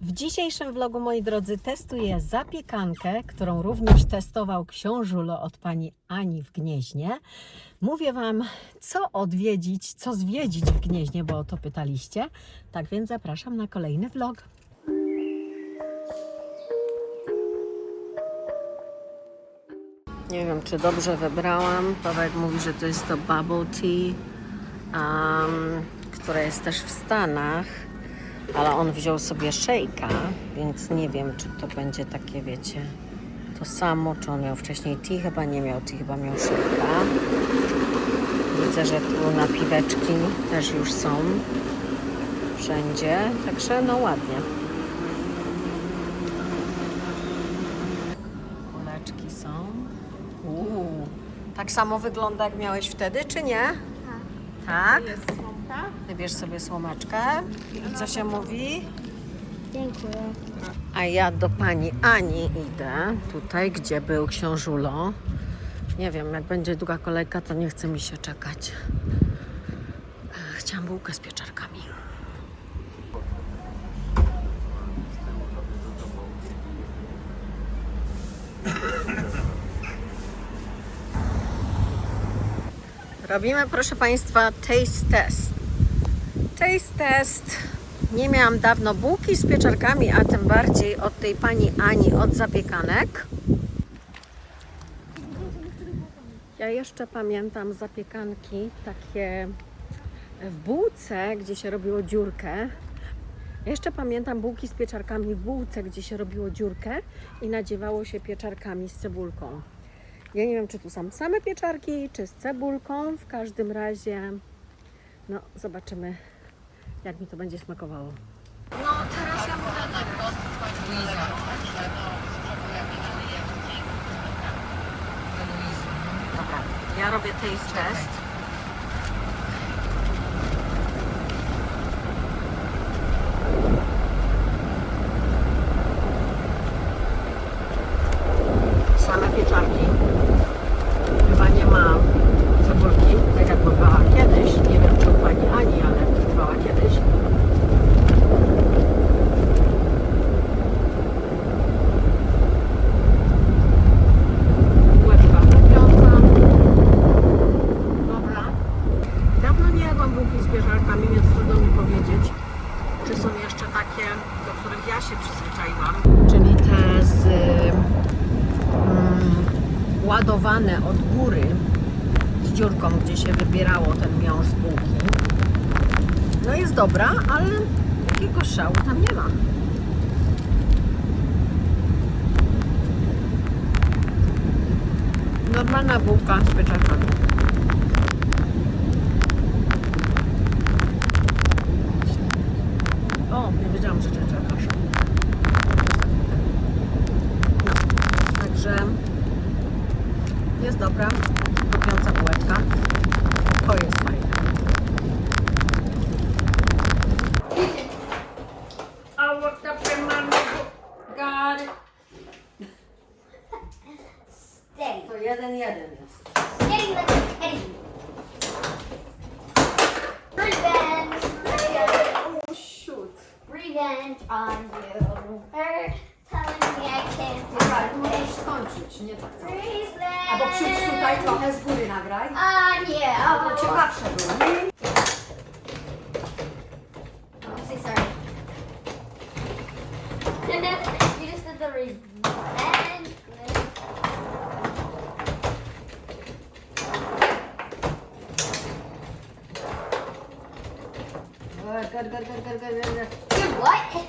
W dzisiejszym vlogu, moi drodzy, testuję zapiekankę, którą również testował książulo od pani Ani w Gnieźnie. Mówię Wam, co odwiedzić, co zwiedzić w Gnieźnie, bo o to pytaliście. Tak więc zapraszam na kolejny vlog. Nie wiem, czy dobrze wybrałam. Paweł mówi, że to jest to bubble tea, um, jest też w Stanach, ale on wziął sobie szejka, więc nie wiem, czy to będzie takie, wiecie, to samo, czy on miał wcześniej tea, chyba nie miał tea, chyba miał szejka. Widzę, że tu napiweczki też już są wszędzie, także no ładnie. Kuleczki są. Uuu, tak samo wygląda jak miałeś wtedy, czy nie? Tak. Słomka. Wybierz sobie słomaczkę. I co się mówi? Dziękuję. A ja do pani Ani idę, tutaj, gdzie był książulo. Nie wiem, jak będzie długa kolejka, to nie chce mi się czekać. Chciałam bułkę z pieczarkami. Robimy, proszę Państwa, taste test. Taste test. Nie miałam dawno bułki z pieczarkami, a tym bardziej od tej pani Ani od zapiekanek. Ja jeszcze pamiętam zapiekanki takie w bułce, gdzie się robiło dziurkę. Ja jeszcze pamiętam bułki z pieczarkami w bułce, gdzie się robiło dziurkę i nadziewało się pieczarkami z cebulką. Ja nie wiem, czy tu są same pieczarki, czy z cebulką. W każdym razie, no zobaczymy, jak mi to będzie smakowało. No teraz ja mówię Dobra, ja robię taste test. Same pieczarki. Chyba nie ma cebulki, tak jak bywała kiedyś. Nie wiem, czy u Pani Ani, ale bywała kiedyś. Bułeczka kupiąca. Dobra. Dawno nie jadłam bułki z pieczarkami, więc trudno mi powiedzieć, czy są jeszcze takie, do których ja się przyzwyczaiłam. Czyli te z mm, ładowane od góry z dziurką, gdzie się wybierało ten miąższ z bułki. No jest dobra, ale takiego szału tam nie ma. Normalna bułka z pieczarkami. O, nie wiedziałam, że trzeba kasza. No, także jest dobra, You just did the revenge. Good, good, good, good, good, good, good. Good what?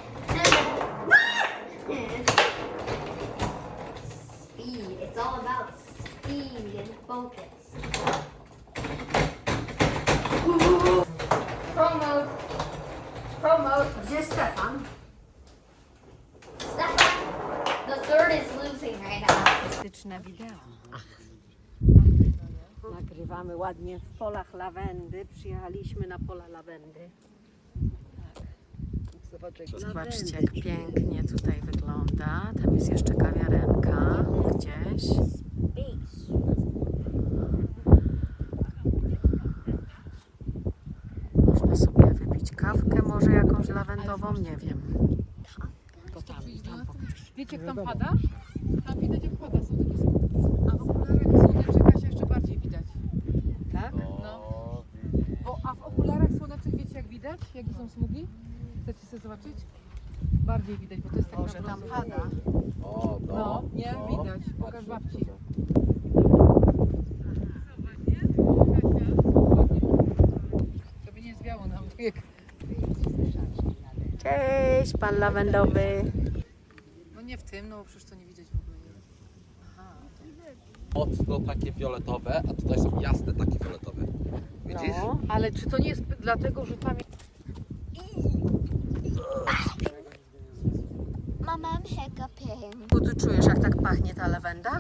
Ładnie w polach lawendy. Przyjechaliśmy na pola lawendy. Zobaczcie, jak pięknie tutaj wygląda. Tam jest jeszcze kawiarenka gdzieś. Można sobie wypić kawkę, może jakąś lawendową, nie wiem. Tough. Wiecie, jak tam pada? Tam widać, jak pada, są takie smugi. A w okularach słonecznika się jeszcze bardziej widać. Tak? No. Bo, a w okularach słonecznych wiecie, jak widać? Jakie są smugi? Chcecie sobie zobaczyć? Bardziej widać, bo to jest tak Boże, tam naprawdę- pada. O, no. No, nie? no. Widać. Pokaż babci. Żeby nie zwiało nam jak Cześć, pan lawendowy. No nie w tym, no bo przecież to nie widać w ogóle. Aha. Mocno takie fioletowe, a tutaj są jasne takie fioletowe. Widzisz? No. Ale czy to nie jest dlatego, że tam jest... Mama, I'm hiccuping. Tu ty czujesz, jak tak pachnie ta lawenda?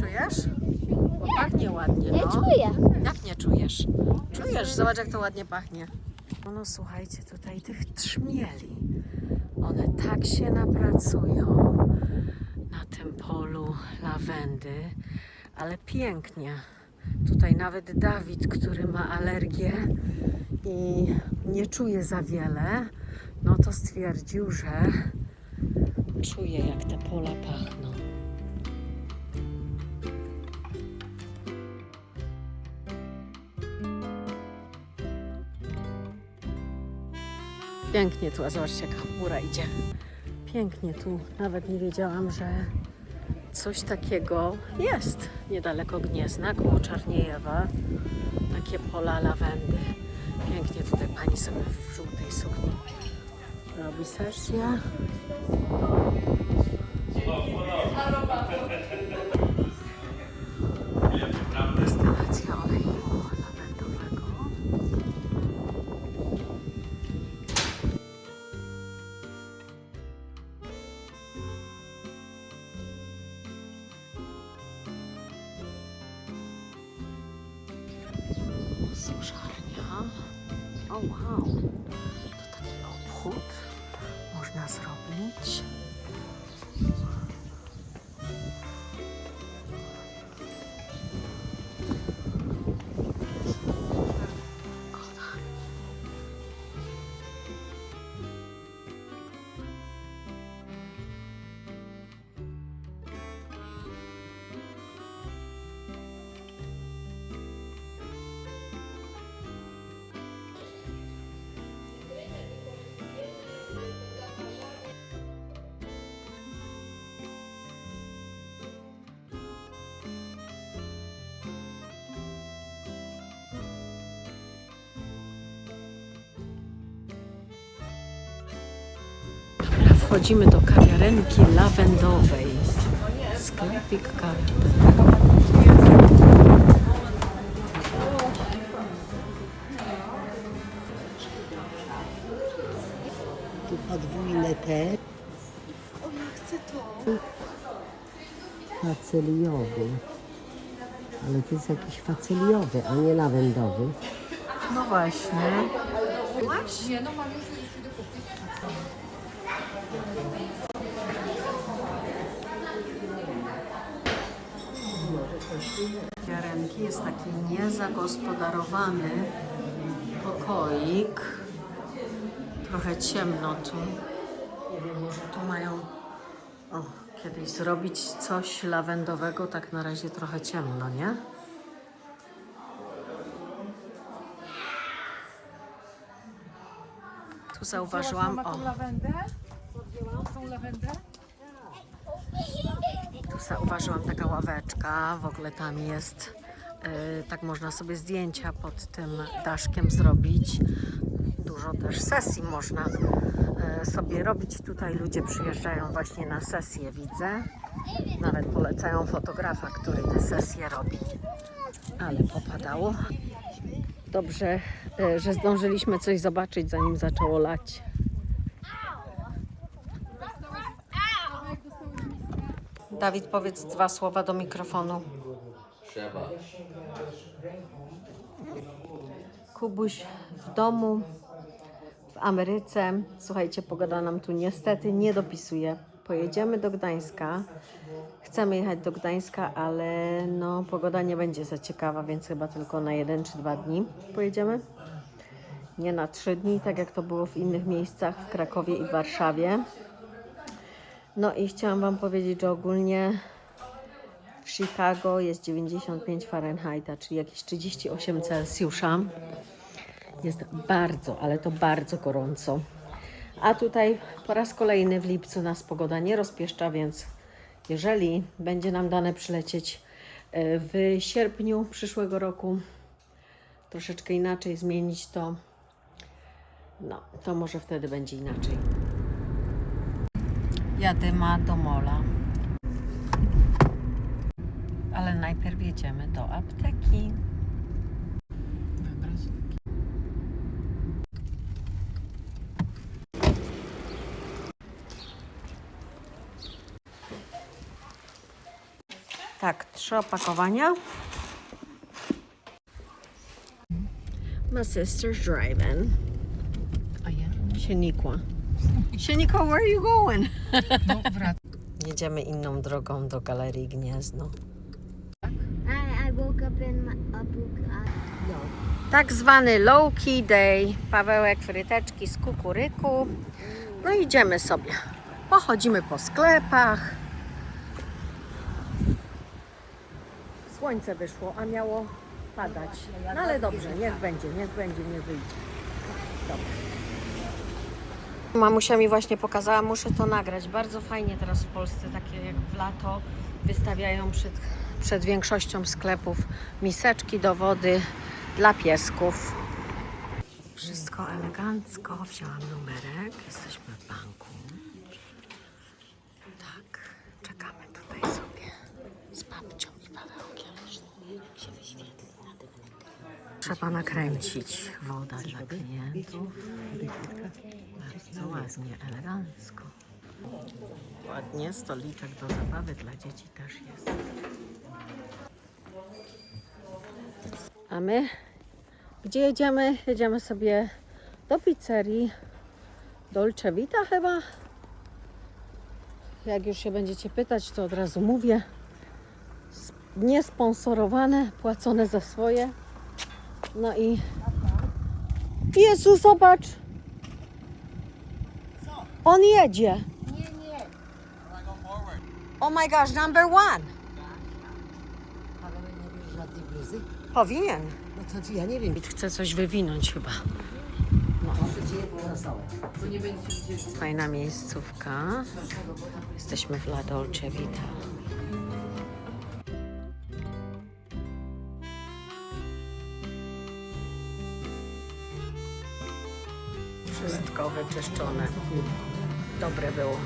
Czujesz? Bo pachnie ładnie, Nie no. czuję. Jak nie czujesz? Czujesz, zobacz jak to ładnie pachnie. No, no słuchajcie, tutaj tych trzmieli. One tak się napracują na tym polu lawendy, ale pięknie. Tutaj nawet Dawid, który ma alergię i nie czuje za wiele, no to stwierdził, że czuje jak te pola pachną. Pięknie tu, a zobaczcie jaka chmura idzie. Pięknie tu. Nawet nie wiedziałam, że coś takiego jest niedaleko Gniezna, koło Czarniejewa. Takie pola lawendy. Pięknie tutaj pani sobie w żółtej sukni robi sesję. Wchodzimy do kawiarenki lawendowej. Sklepik kawy. Tu podwójne te. O, ja chcę to. Faceliowy. Ale to jest jakiś faceliowy, a nie lawendowy. No właśnie. Nie, no mam już, już idę kupić. Kawiarenki jest taki niezagospodarowany pokoik. Trochę ciemno tu. Nie wiem, może tu mają o, kiedyś zrobić coś lawendowego. Tak na razie trochę ciemno, nie? Tu zauważyłam, Mama o, lawendę? Odjęłam tą lawendę? Zauważyłam taka ławeczka, w ogóle tam jest, y, tak można sobie zdjęcia pod tym daszkiem zrobić. Dużo też sesji można y, sobie robić. Tutaj ludzie przyjeżdżają właśnie na sesję, widzę. Nawet polecają fotografa, który te sesje robi. Ale popadało. Dobrze, y, że zdążyliśmy coś zobaczyć, zanim zaczęło lać. Dawid, powiedz dwa słowa do mikrofonu. Trzeba. Kubuś w domu, w Ameryce. Słuchajcie, pogoda nam tu niestety nie dopisuje. Pojedziemy do Gdańska. Chcemy jechać do Gdańska, ale no, pogoda nie będzie za ciekawa, więc chyba tylko na jeden czy dwa dni pojedziemy. Nie na trzy dni, tak jak to było w innych miejscach, w Krakowie i w Warszawie. No i chciałam Wam powiedzieć, że ogólnie w Chicago jest 95 Fahrenheita, czyli jakieś 38 Celsjusza. Jest bardzo, ale to bardzo gorąco. A tutaj po raz kolejny w lipcu nas pogoda nie rozpieszcza, więc jeżeli będzie nam dane przylecieć e, w sierpniu przyszłego roku, troszeczkę inaczej zmienić to, no to może wtedy będzie inaczej. Jadyma do mola. Ale najpierw jedziemy do apteki. Tak, trzy opakowania. My sister's driving. A ja? Sienikła. Sienikła, where are you going? No wracam. Jedziemy inną drogą do Galerii Gniezno. I, I woke up in my, a book. I, Tak zwany low key day. Pawełek, fryteczki z kukuryku. No idziemy sobie. Pochodzimy po sklepach. Słońce wyszło, a miało padać. No ale dobrze, niech będzie, niech będzie, nie wyjdzie. Dobrze. Mamusia mi właśnie pokazała, muszę to nagrać. Bardzo fajnie teraz w Polsce, takie jak w lato, wystawiają przed, przed większością sklepów miseczki do wody dla piesków. Wszystko elegancko. Wzięłam numerek. Jesteśmy w banku. Tak, czekamy tutaj sobie z babcią i Pawełkiem. Jak się wyświetli na tym Trzeba nakręcić woda dla klientów. Bardzo ładnie, elegancko. Ładnie, stoliczek do zabawy dla dzieci też jest. A my gdzie jedziemy? Jedziemy sobie do pizzerii Dolce Vita chyba. Jak już się będziecie pytać, to od razu mówię. Niesponsorowane, płacone za swoje. No i Jezu, zobacz! On jedzie. nie, nie. Oh my gosh, number one. Ale nie bierz żadnej bluzy? Powinien. No to ja nie wiem. Chce coś wywinąć chyba. Widzieli. Fajna miejscówka. Jesteśmy w La Dolce Vita. Wszystko wyczyszczone. Dobre było.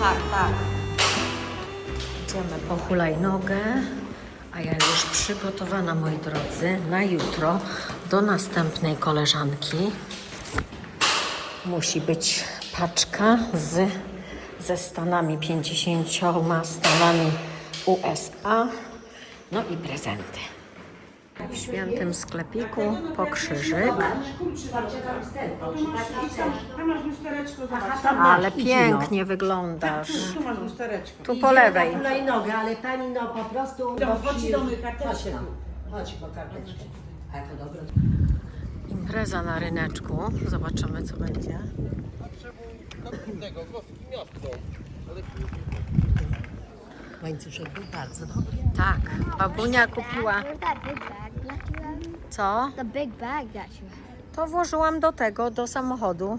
Tak, tak. Idziemy po hulajnogę, a ja już przygotowana, moi drodzy, na jutro do następnej koleżanki. Musi być paczka z, ze stanami, 50 stanami USA, no i prezenty. W świętym sklepiku po krzyżyk, Tam masz lustereczko, zobacz. ale pięknie wyglądasz. Tu masz lustereczko. Tu po lewej. Hulajnogę, ale pani no po prostu... Chodź do. Chodź tam. Chodź po karteczkę. A to dobra. Impreza na ryneczku. Zobaczymy, co będzie. Łańcuszek był bardzo dobry. Tak, babunia kupiła. Co? The big bag that you. To włożyłam do tego, do samochodu.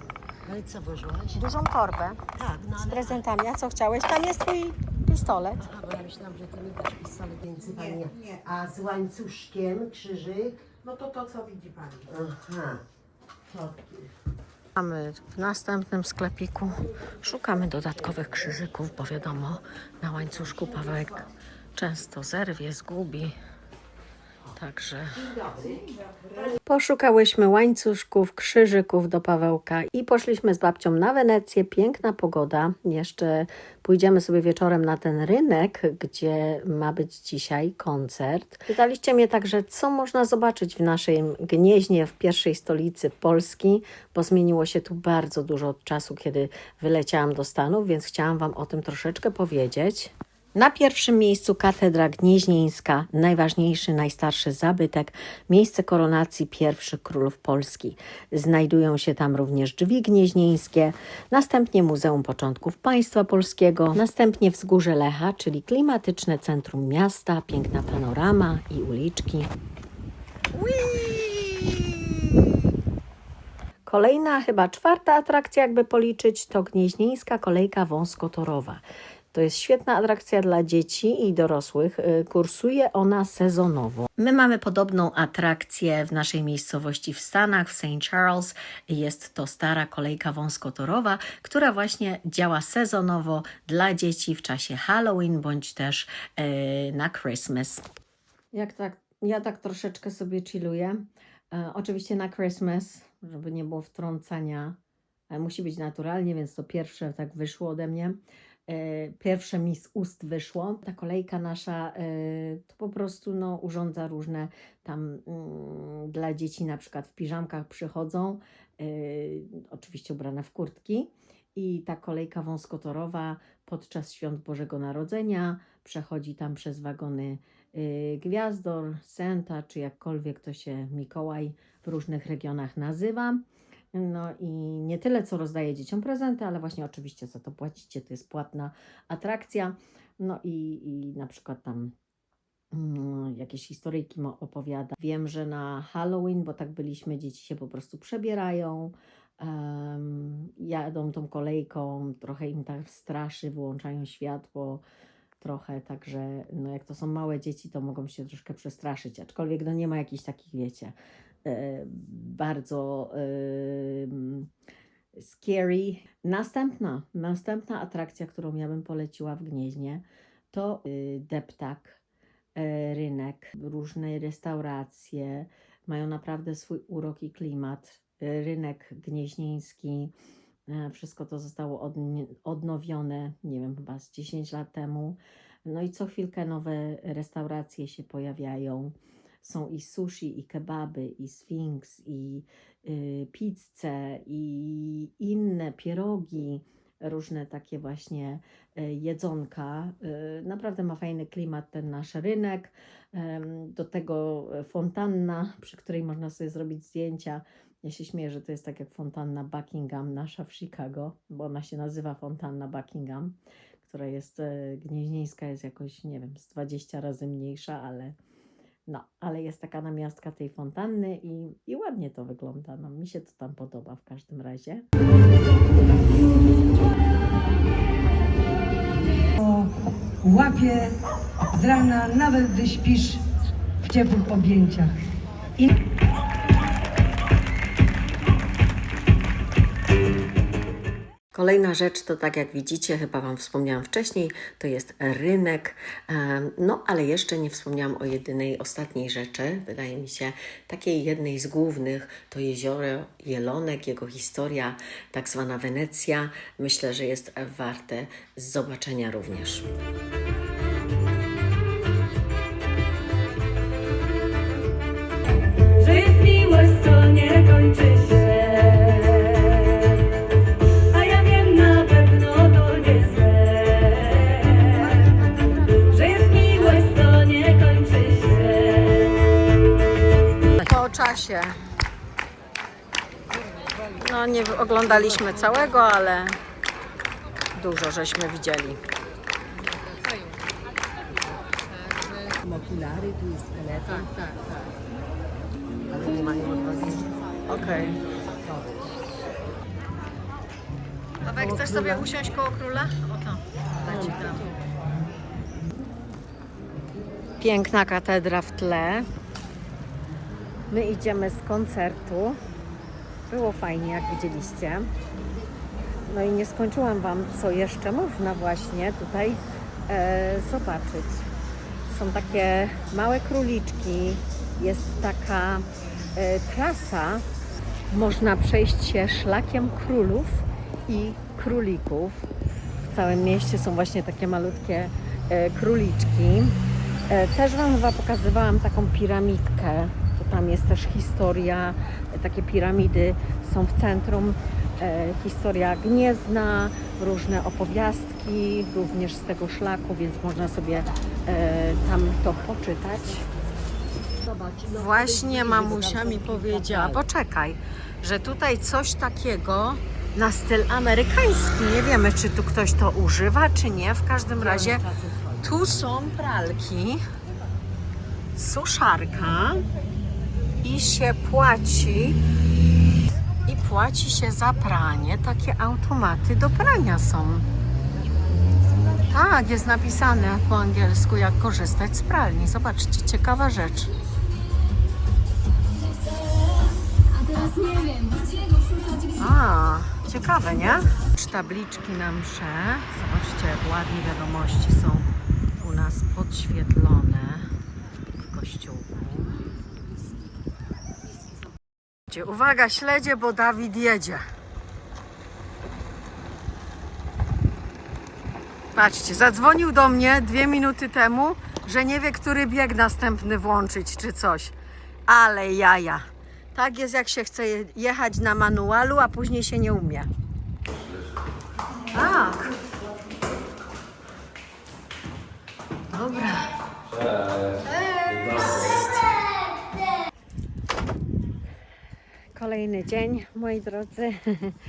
Ale co włożyłaś? Dużą torbę Tak, no z ale... prezentami. A co chciałeś? Tam jest twój pistolet. A, bo ja myślałam, że ty mi dasz pistolet między pani. A z łańcuszkiem, krzyżyk. No to to, co widzi pani. Aha. To W następnym sklepiku. Szukamy dodatkowych krzyżyków, bo wiadomo, na łańcuszku Pawełek często zerwie, zgubi. Także poszukałyśmy łańcuszków, krzyżyków do Pawełka i poszliśmy z babcią na Wenecję. Piękna pogoda. Jeszcze pójdziemy sobie wieczorem na ten rynek, gdzie ma być dzisiaj koncert. Pytaliście mnie także, co można zobaczyć w naszym Gnieźnie, w pierwszej stolicy Polski, bo zmieniło się tu bardzo dużo od czasu, kiedy wyleciałam do Stanów, więc chciałam Wam o tym troszeczkę powiedzieć. Na pierwszym miejscu katedra gnieźnieńska, najważniejszy, najstarszy zabytek, miejsce koronacji pierwszych królów Polski. Znajdują się tam również drzwi gnieźnieńskie, następnie Muzeum Początków Państwa Polskiego, następnie Wzgórze Lecha, czyli klimatyczne centrum miasta, piękna panorama i uliczki. Kolejna, chyba czwarta atrakcja, jakby policzyć, to Gnieźnieńska Kolejka Wąskotorowa. To jest świetna atrakcja dla dzieci i dorosłych. Y, Kursuje ona sezonowo. My mamy podobną atrakcję w naszej miejscowości w Stanach, w St. Charles. Jest to stara kolejka wąskotorowa, która właśnie działa sezonowo dla dzieci w czasie Halloween bądź też y, na Christmas. Jak tak, ja tak troszeczkę sobie chilluję. E, oczywiście na Christmas, żeby nie było wtrącania. E, musi być naturalnie, więc to pierwsze tak wyszło ode mnie. E, pierwsze mi z ust wyszło. Ta kolejka nasza e, to po prostu no, urządza różne tam mm, dla dzieci na przykład w piżamkach przychodzą, e, oczywiście ubrane w kurtki. I ta kolejka wąskotorowa podczas świąt Bożego Narodzenia przechodzi tam przez wagony Gwiazdor, Santa, czy jakkolwiek to się Mikołaj w różnych regionach nazywa. No i nie tyle, co rozdaje dzieciom prezenty, ale właśnie oczywiście za to płacicie, to jest płatna atrakcja. No i, i na przykład tam mm, jakieś historyjki opowiada. Wiem, że na Halloween, bo tak byliśmy, dzieci się po prostu przebierają, em, jadą tą kolejką, trochę im tak straszy, wyłączają światło, trochę, także no jak to są małe dzieci, to mogą się troszkę przestraszyć, aczkolwiek no nie ma jakichś takich, wiecie, bardzo em, scary. Następna, następna atrakcja, którą ja bym poleciła w Gnieźnie, to y, deptak, e, rynek, różne restauracje, mają naprawdę swój urok i klimat. E, Rynek gnieźnieński, e, wszystko to zostało odnowione, nie wiem, chyba z 10 lat temu. No i co chwilkę nowe restauracje się pojawiają. Są i sushi, i kebaby, i sfinks, i y, pizze, i inne pierogi, różne takie właśnie y, jedzonka. Y, naprawdę ma fajny klimat ten nasz rynek. Do tego fontanna, przy której można sobie zrobić zdjęcia. Ja się śmieję, że to jest tak jak fontanna Buckingham, nasza w Chicago, bo ona się nazywa fontanna Buckingham, która jest e, gnieźnieńska, jest jakoś, nie wiem, z 20 razy mniejsza, ale no, ale jest taka namiastka tej fontanny i, i ładnie to wygląda. No, mi się to tam podoba w każdym razie. łapie z rana, nawet gdy śpisz w ciepłych objęciach. I Kolejna rzecz to tak jak widzicie, chyba Wam wspomniałam wcześniej, to jest rynek. No ale jeszcze nie wspomniałam o jedynej, ostatniej rzeczy, wydaje mi się, takiej jednej z głównych, to jezioro Jelonek, jego historia, tak zwana Wenecja. Myślę, że jest warte zobaczenia również. Nie oglądaliśmy całego, ale dużo żeśmy widzieli. Okulary, tu jest telefon, Tak, tak, tak. ale nie odwagi. Okej. Paweł, chcesz sobie usiąść koło króla? Oto, daj ci dam. Piękna katedra w tle. My idziemy z koncertu. Było fajnie, jak widzieliście. No i nie skończyłam Wam, co jeszcze można właśnie tutaj e, zobaczyć. Są takie małe króliczki, jest taka e, trasa, można przejść się szlakiem królów i królików. W całym mieście są właśnie takie malutkie e, króliczki. E, też Wam chyba pokazywałam taką piramidkę. Tam jest też historia. Takie piramidy są w centrum e, historia Gniezna, różne opowiastki również z tego szlaku, więc można sobie e, tam to poczytać. Właśnie mamusia mi powiedziała, poczekaj, że tutaj coś takiego na styl amerykański. Nie wiemy, czy tu ktoś to używa, czy nie. W każdym razie tu są pralki, suszarka i się płaci i płaci się za pranie. Takie automaty do prania są. Tak, jest napisane po angielsku, jak korzystać z pralni. Zobaczcie, ciekawa rzecz. A, ciekawe, nie? Tabliczki na msze. Zobaczcie, jak ładnie wiadomości są u nas podświetlone w kościółku. Uwaga, śledzie, bo Dawid jedzie. Patrzcie, zadzwonił do mnie dwie minuty temu, że nie wie, który bieg następny włączyć czy coś. Ale jaja. Tak jest, jak się chce je- jechać na manualu, a później się nie umie. Tak. Dobra. Kolejny dzień, moi drodzy.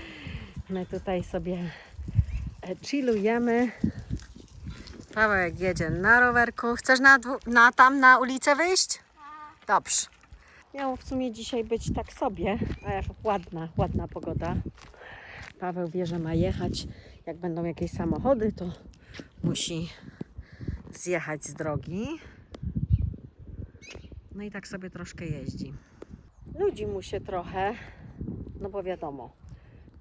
My tutaj sobie e, chillujemy. Pawełek jedzie na rowerku. Chcesz na, na tam na ulicę wyjść? Dobrze. Miało w sumie dzisiaj być tak sobie, ale ładna, ładna pogoda. Paweł wie, że ma jechać. Jak będą jakieś samochody, to musi zjechać z drogi. No i tak sobie troszkę jeździ. Nudzi mu się trochę, no bo wiadomo,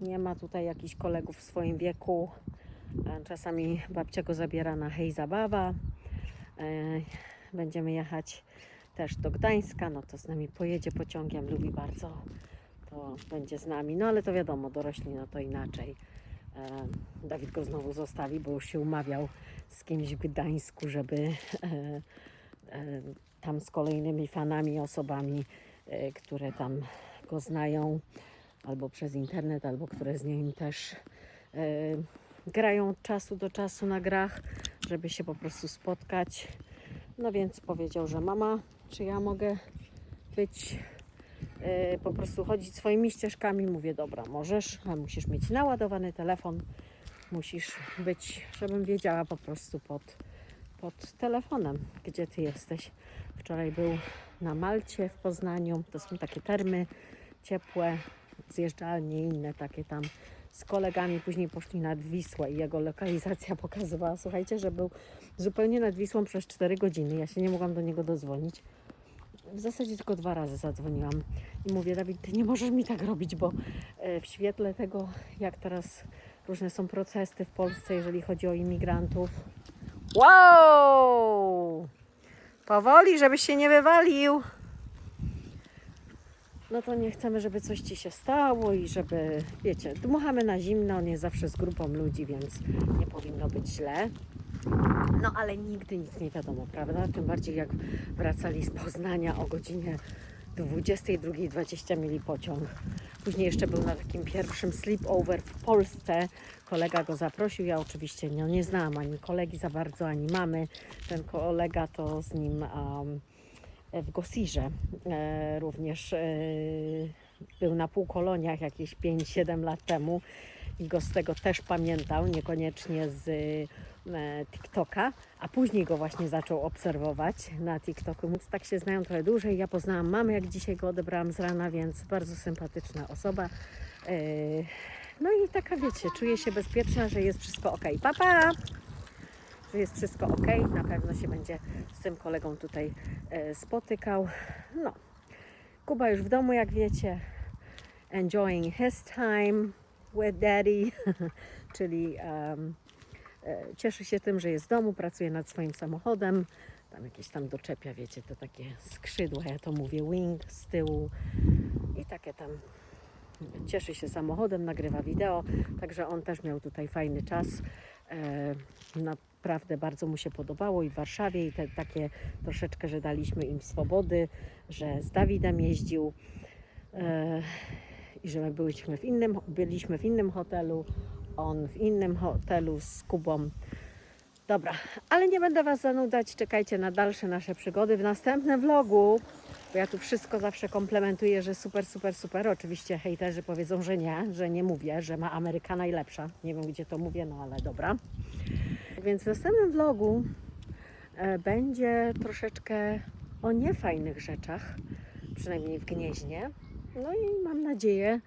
nie ma tutaj jakichś kolegów w swoim wieku. E, Czasami babcia go zabiera na hej zabawa. E, Będziemy jechać też do Gdańska, no to z nami pojedzie pociągiem, lubi bardzo, to będzie z nami. No ale to wiadomo, dorośli no to inaczej. E, Dawid go znowu zostawi, bo już się umawiał z kimś w Gdańsku, żeby tam z kolejnymi fanami, osobami, które tam go znają, albo przez internet, albo które z nim też e, grają od czasu do czasu na grach, żeby się po prostu spotkać. No więc powiedział, że mama, czy ja mogę być, e, po prostu chodzić swoimi ścieżkami? Mówię, dobra, możesz, ale musisz mieć naładowany telefon, musisz być, żebym wiedziała po prostu pod, pod telefonem, gdzie ty jesteś. Wczoraj był na Malcie w Poznaniu, to są takie termy ciepłe, zjeżdżalnie inne takie tam z kolegami. Później poszli nad Wisłę i jego lokalizacja pokazywała, słuchajcie, że był zupełnie nad Wisłą przez 4 godziny. Ja się nie mogłam do niego dodzwonić. W zasadzie tylko dwa razy zadzwoniłam i mówię, Dawid, ty nie możesz mi tak robić, bo e, w świetle tego, jak teraz różne są protesty w Polsce, jeżeli chodzi o imigrantów. Wow! Powoli, żebyś się nie wywalił. No to nie chcemy, żeby coś ci się stało i żeby, wiecie, dmuchamy na zimno, jest zawsze z grupą ludzi, więc nie powinno być źle. No ale nigdy nic nie wiadomo, prawda? Tym bardziej jak wracali z Poznania o godzinie 22.20 mieli pociąg. Później jeszcze był na takim pierwszym sleepover w Polsce. Kolega go zaprosił. Ja oczywiście nie, nie znałam ani kolegi za bardzo, ani mamy. Ten kolega to z nim um, w Gosirze e, również e, był na półkoloniach jakieś 5-7 lat temu i go z tego też pamiętał, niekoniecznie z e, TikToka, a później go właśnie zaczął obserwować na TikToku, więc tak się znają trochę dłużej. Ja poznałam mamę, jak dzisiaj go odebrałam z rana, więc bardzo sympatyczna osoba. E, No i taka wiecie, czuję się bezpieczna, że jest wszystko ok. Pa, pa! Że jest wszystko ok, na pewno się będzie z tym kolegą tutaj e, spotykał. No, Kuba już w domu, jak wiecie, enjoying his time with daddy, czyli em, e, cieszy się tym, że jest w domu, pracuje nad swoim samochodem. Tam jakieś tam doczepia, wiecie, to takie skrzydła, ja to mówię wing z tyłu i takie tam cieszy się samochodem, nagrywa wideo, także on też miał tutaj fajny czas. E, naprawdę bardzo mu się podobało i w Warszawie i te takie troszeczkę, że daliśmy im swobody, że z Dawidem jeździł. E, i że my byliśmy w innym, byliśmy w innym hotelu, on w innym hotelu z Kubą. Dobra, ale nie będę Was zanudzać. Czekajcie na dalsze nasze przygody w następnym vlogu. Bo ja tu wszystko zawsze komplementuję, że super, super, super. Oczywiście hejterzy powiedzą, że nie, że nie mówię, że ma Ameryka najlepsza. Nie wiem, gdzie to mówię, no ale dobra. Więc w następnym vlogu e, będzie troszeczkę o niefajnych rzeczach, przynajmniej w Gnieźnie. No i mam nadzieję,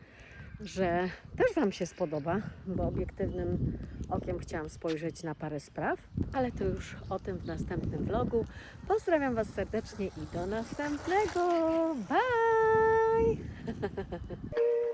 że też Wam się spodoba, bo obiektywnym okiem chciałam spojrzeć na parę spraw, ale to już o tym w następnym vlogu. Pozdrawiam Was serdecznie i do następnego. Bye!